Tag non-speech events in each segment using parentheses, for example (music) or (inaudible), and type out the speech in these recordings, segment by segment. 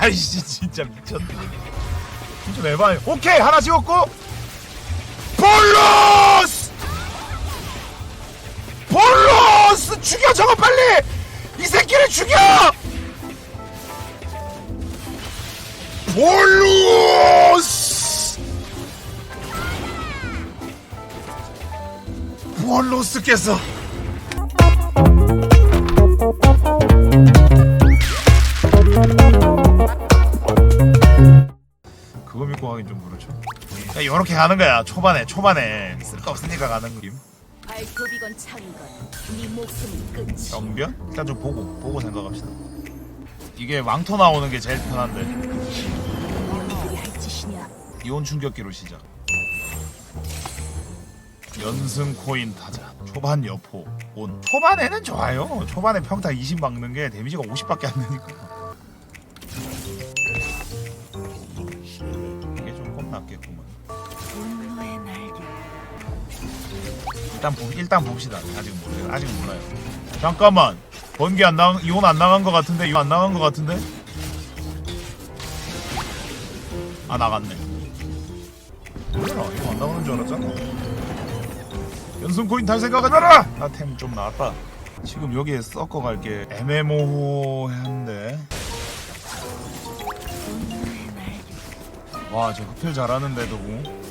아이씨 진짜 미쳤네. 좀 에바해 오케이 하나 찍었고. 볼로스! 볼로스! 죽여 저거 빨리! 이 새끼를 죽여! 볼로스! 볼로스께서 요렇게 가는 거야. 초반에 초반에 쓸 거 없으니까 가는. 발톱이건 창이건 네 목숨은 끝이 정변? 일단 좀 보고 보고 생각합시다. 이게 왕토 나오는 게 제일 편한데 우리 할 짓이냐 이온 충격기로 시작. 연승 코인 타자 초반 여포 온 초반에는 좋아요. 초반에 평타 20 막는 게 데미지가 50밖에 안 되니까. 분노의 날개 일단 보 일단 봅시다. 아직 몰라요. 아직 몰라요. 잠깐만. 번개 안 나간 이건 안 나간 것 같은데 이거 안 나간 것 같은데? 아 나갔네. 뭐야 이거 안 나오는 줄 알았잖아. 연승 코인 탈 생각하지 마라. 나템 좀 나왔다. 지금 여기에 섞어 갈게 애매모호한데. 와 저 흡혈 잘하는데도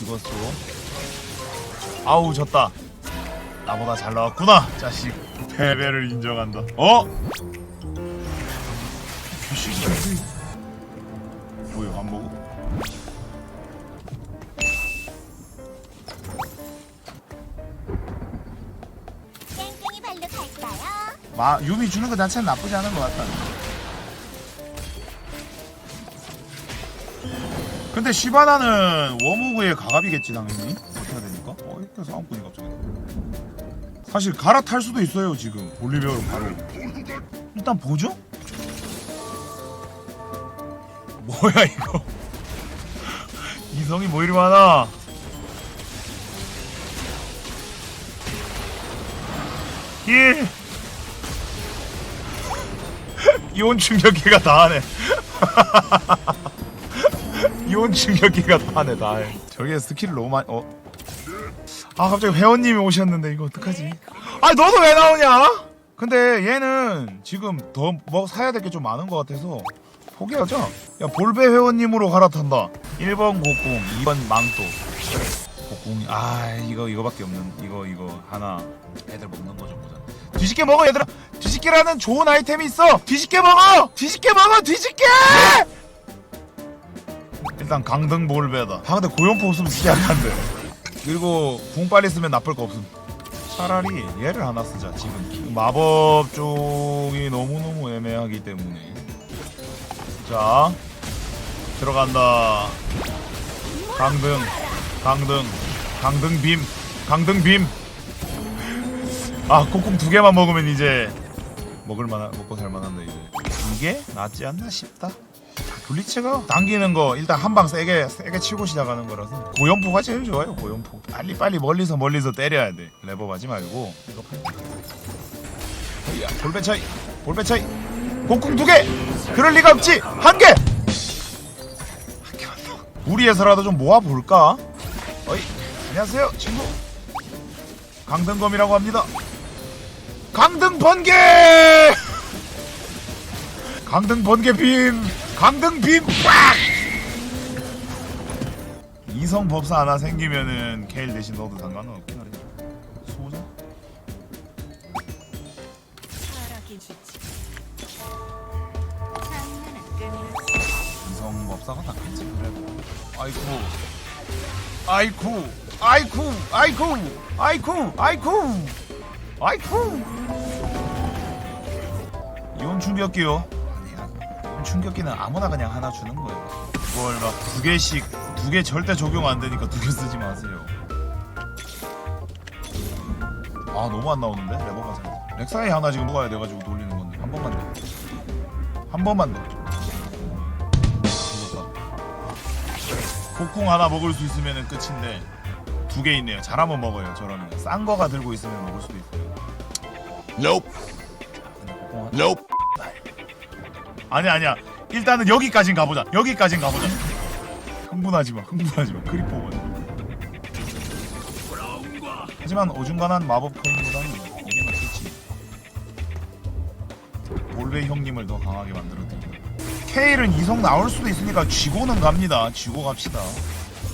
집었어. 아우 졌다 나보다 잘 나왔구나 자식 패배를 인정한다 어? 귀신이 뭐야 안 먹어? 땡땡이 발로 갈까요? 마 유미 주는 거 자체는 나쁘지 않은 것 같다 근데 시바나는 워무그의 가갑이겠지 당연히. 해야 되니까? 어 이렇게 싸움꾼이 갑자기. 사실 갈아탈 수도 있어요 지금. 볼리베어로 바로 일단 보죠? 뭐야 이거? (laughs) 이성이 뭐 이리 많아? 예 이온 충격기가 다 하네 (laughs) 이온 충격기가 다 하네 다 해. 저게 스킬 너무 많이 어? 아 갑자기 회원님이 오셨는데 이거 어떡하지? 아 너도 왜 나오냐? 근데 얘는 지금 더 뭐 사야 될 게 좀 많은 것 같아서 포기하자. 야 볼베 회원님으로 갈아탄다. 1번 곡궁 2번 망토. 곡궁 아 이거 이거밖에 없는 이거 이거 하나. 애들 먹는 거좀 보자 뒤집게 먹어 얘들아. 뒤집게라는 좋은 아이템이 있어. 뒤집게 먹어! 뒤집게 먹어! 뒤집게 일단 강등 볼베다. 아 근데 고연포 없으면 진짜 약한데. 그리고 궁 빨리 쓰면 나쁠 거 없음. 차라리 얘를 하나 쓰자 지금. 마법 쪽이 너무너무 애매하기 때문에. 자 들어간다. 강등 강등 강등 빔 강등 빔아 콩콩 두 개만 먹으면 이제 먹을 만한 먹고 살 만한데 이제. 이게 낫지 않나 싶다 블리츠가 당기는 거 일단 한 방 세게 세게 치고 시작하는 거라서. 고연포가 제일 좋아요 고연포. 빨리 빨리 멀리서 멀리서 때려야 돼. 레버 하지 말고. 이거 야 볼배 차이 볼배 차이. 공궁 두개! 그럴 리가 없지! 한개! 우리에서라도 좀 모아 볼까? 어이 안녕하세요 친구. 강등검이라고 합니다. 강등 번개 강등 번개 빔 강등 빔 빡! 이성 법사 하나 생기면은 케일 대신 넣어도 상관은 없긴 장난은 끝났어. 이성 법사가 낫겠지 그래도 아이쿠. 아이쿠. 아이쿠. 아이쿠. 아이쿠. 아이쿠. 아이쿠. 이온 충격기요 충격기는 아무나 그냥 하나 주는 거예요 그걸 막 두 개씩 두 개 절대 적용 안 되니까 두 개 쓰지 마세요 아 너무 안 나오는데 레버가 잘 렉사이 하나 지금 먹어야 돼가지고 돌리는 건데 한 번만 더 한 번만 더. 복궁 하나 먹을 수 있으면 끝인데 두 개 있네요. 잘하면 먹어요. 저러면 싼 거가 들고 있으면 먹을 수도 있어요. Nope. Nope. 아니 아니야. 일단은 여기까진 가보자. 여기까진 가보자. 흥분하지 마. 흥분하지 마. 크리퍼는 하지만 어중간한 마법 코인보다는 이게 낫겠지. 볼베 형님을 더 강하게 만들어드리고. 케일은 이성 나올 수도 있으니까 쥐고는 갑니다. 쥐고 갑시다.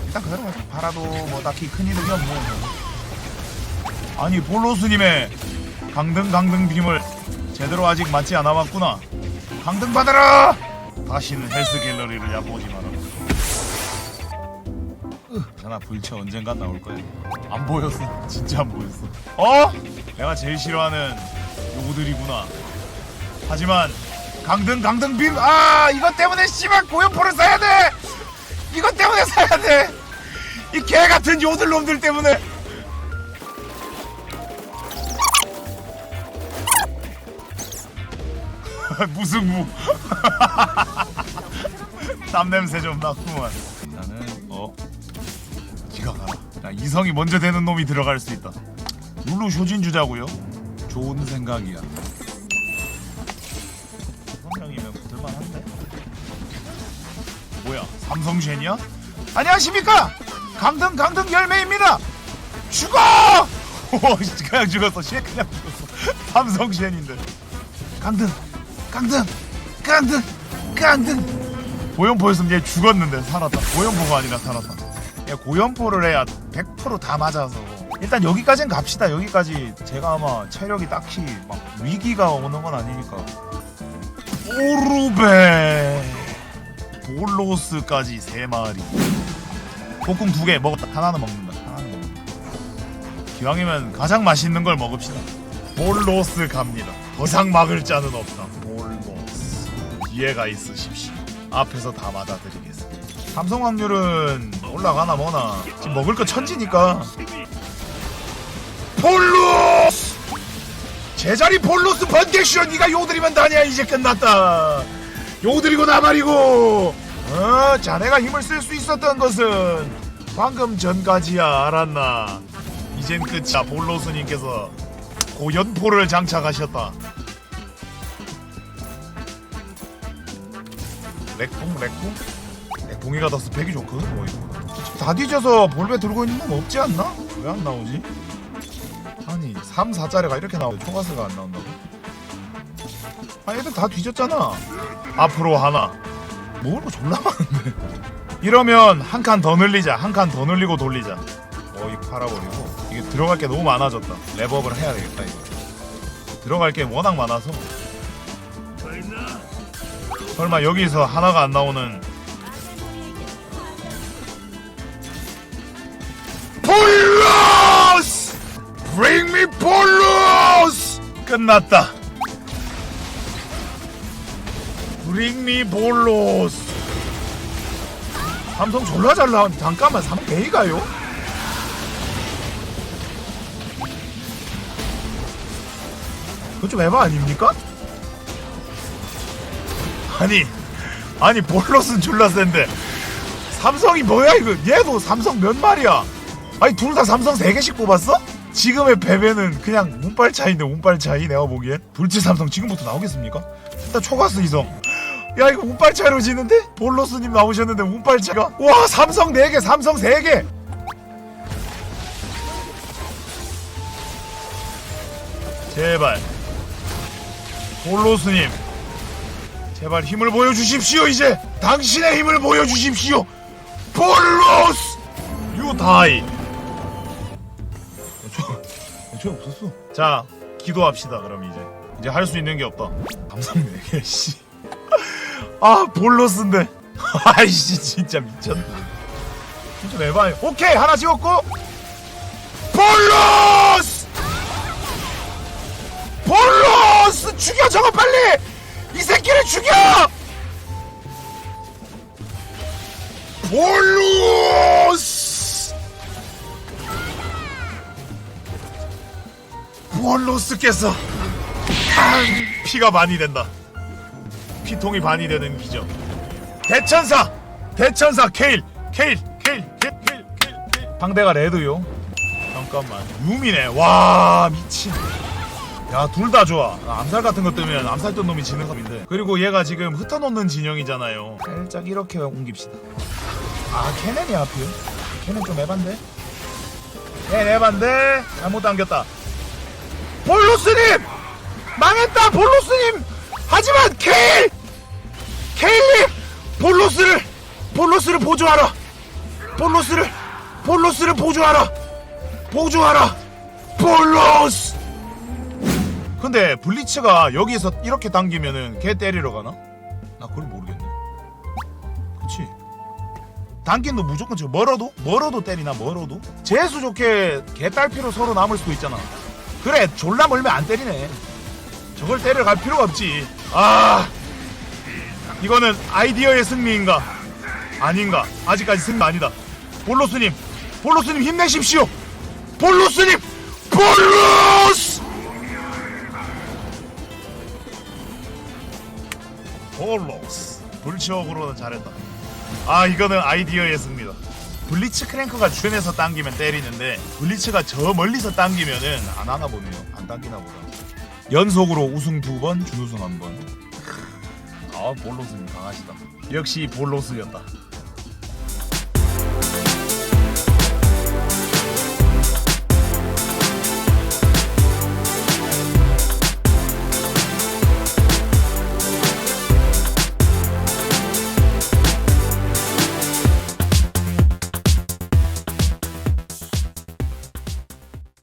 일단 그대로 가자. 팔아도 뭐 딱히 큰 이득이 없네. 아니 볼로스님의 강등 강등 빔을 제대로 아직 맞지 않아 봤구나 강등 받아라! 다시는 헬스 갤러리를 얕보지 마라. 하나 불체 언젠간 나올 거야. 안 보였어. 진짜 안 보였어. 어? 내가 제일 싫어하는 요들이구나. 하지만 강등 강등 빔 아 이것 때문에 씨발 고연포를 사야 돼! 이것 때문에 사야 돼 이 개 같은 요들 놈들 때문에 (laughs) 무승부 (laughs) 땀 냄새 좀 났구만. 나는 어. 기가 자, 이성이 먼저 되는 놈이 들어갈 수 있다. 룰루 쇼진 주자고요? 좋은 생각이야. 성명이면 붙을만한데? 뭐야 삼성 쉔이야? 안녕하십니까? 강등 강등 열매입니다. 죽어! (laughs) 오 그냥 죽었어. 씨 그냥 죽었어. 삼성 쉔인데. 강등 강등 강등 강등. 고연포였으면 얘 죽었는데 살았다. 고연포가 아니라 살았다. 얘 고연포를 해야 100%다 맞아서. 일단 여기까지는 갑시다. 여기까지 제가 아마 체력이 딱히 막 위기가 오는 건 아니니까. 오르베 볼로스까지 3마리. 볶음 2개 먹었다. 하나는 먹는다. 하나는 먹는다. 기왕이면 가장 맛있는 걸 먹읍시다. 볼로스 갑니다 더 이상 막을 자는 없다 볼로스 이해가 있으십시오. 앞에서 다 맞아드리겠습니다. 삼성 확률은 올라가나 뭐나. 지금 먹을 거 천지니까. 볼로스! 제자리 볼로스 번개쇼 니가 요들이면 다냐 이제 끝났다. 요들이고 나발이고. 어 자네가 힘을 쓸 수 있었던 것은 방금 전까지야 알았나? 이젠 끝이야 볼로스님께서 고연포를 장착하셨다 렉풍 렉풍? 렉풍이가 더 스펙이 좋거든 뭐 이거 다 뒤져서 볼배 들고 있는 놈 없지 않나? 왜 안 나오지? 아니 3, 4짜리가 이렇게 나오고 초가스가 안 나온다고? 아 얘들 다 뒤졌잖아 앞으로 하나 거 졸라 많은데 이러면 한 칸 더 늘리자 한 칸 더 늘리고 돌리자 어이 팔아버리고 이게 들어갈 게 너무 많아졌다 랩업을 해야 되겠다 이거 들어갈 게 워낙 많아서 설마 여기서 하나가 안 나오는 볼로스! Bring me 볼로스! 끝났다. Bring me 볼로스. 삼성 졸라 잘 나왔는데 잠깐만 삼성 A가요? 그거 좀 에바 아닙니까? 아니 아니 볼롯은 졸라 센데 삼성이 뭐야 이거 얘도 삼성 몇 마리야 아니 둘 다 삼성 세 개씩 뽑았어? 지금의 베베는 그냥 운빨 차이인데 운빨 차이 내가 보기엔 불치 삼성 지금부터 나오겠습니까? 일단 초가스 이성 야 이거 운빨 차이로 지는데? 볼로스님 나오셨는데 운빨 차이가 와 삼성 4개 삼성 3개 제발 볼로스님 제발 힘을 보여주십시오 이제. 당신의 힘을 보여주십시오. 볼로스! 유 다이. 애초에 없었어. 자 기도합시다 그럼 이제. 이제 할 수 있는 게 없다. 감성 4개 씨아 볼로스인데. (laughs) 아이씨 진짜 미쳤네. 좀 에바해 오케이 하나 지웠고. 볼로스! 볼로스! 죽여 저거 빨리! 이 새끼를 죽여! 볼로스! 볼로스께서 아, 피가 반이 된다. 피통이 반이 되는 기적. 대천사! 대천사 케일! 케일 케일 케일 케일 케일 상대가 레드요. 잠깐만. 유미네. 와 미친 야 둘 다 좋아. 암살 같은 것 뜨면 암살 뜬 놈이 지는 놈인데. 그리고 얘가 지금 흩어놓는 진영이잖아요. 살짝 이렇게 옮깁시다. 아 캐넨이 하필 캐넨 좀 에반데 캐넨 에반데 잘못 당겼다. 볼로스님! 망했다 볼로스님! 하지만 케일! 케일님! 볼로스를 볼로스를 보조하라! 볼로스를 볼로스를 보조하라! 보조하라! 볼로스 근데 블리츠가 여기서 이렇게 당기면은 걔 때리러 가나? 나 그걸 모르겠네. 그치? 당긴 너 무조건 저 멀어도? 멀어도 때리나 멀어도? 재수 좋게 개딸피로 서로 남을 수도 있잖아. 그래 졸라 멀면 안 때리네. 저걸 때려 갈 필요가 없지. 아! 이거는 아이디어의 승리인가? 아닌가? 아직까지 승리 아니다. 볼로스님 볼로스님 힘내십시오. 볼로스님 볼로스 볼로스 불치옥으로는 잘했다. 아 이거는 아이디어의 승리다. 블리츠 크랭크가 주변에서 당기면 때리는데 블리츠가 저 멀리서 당기면은 안 하나 보네요. 안 당기나 보다. 연속으로 우승 두번 준우승 한번. 아 볼로스님 강하시다. 역시 볼로스였다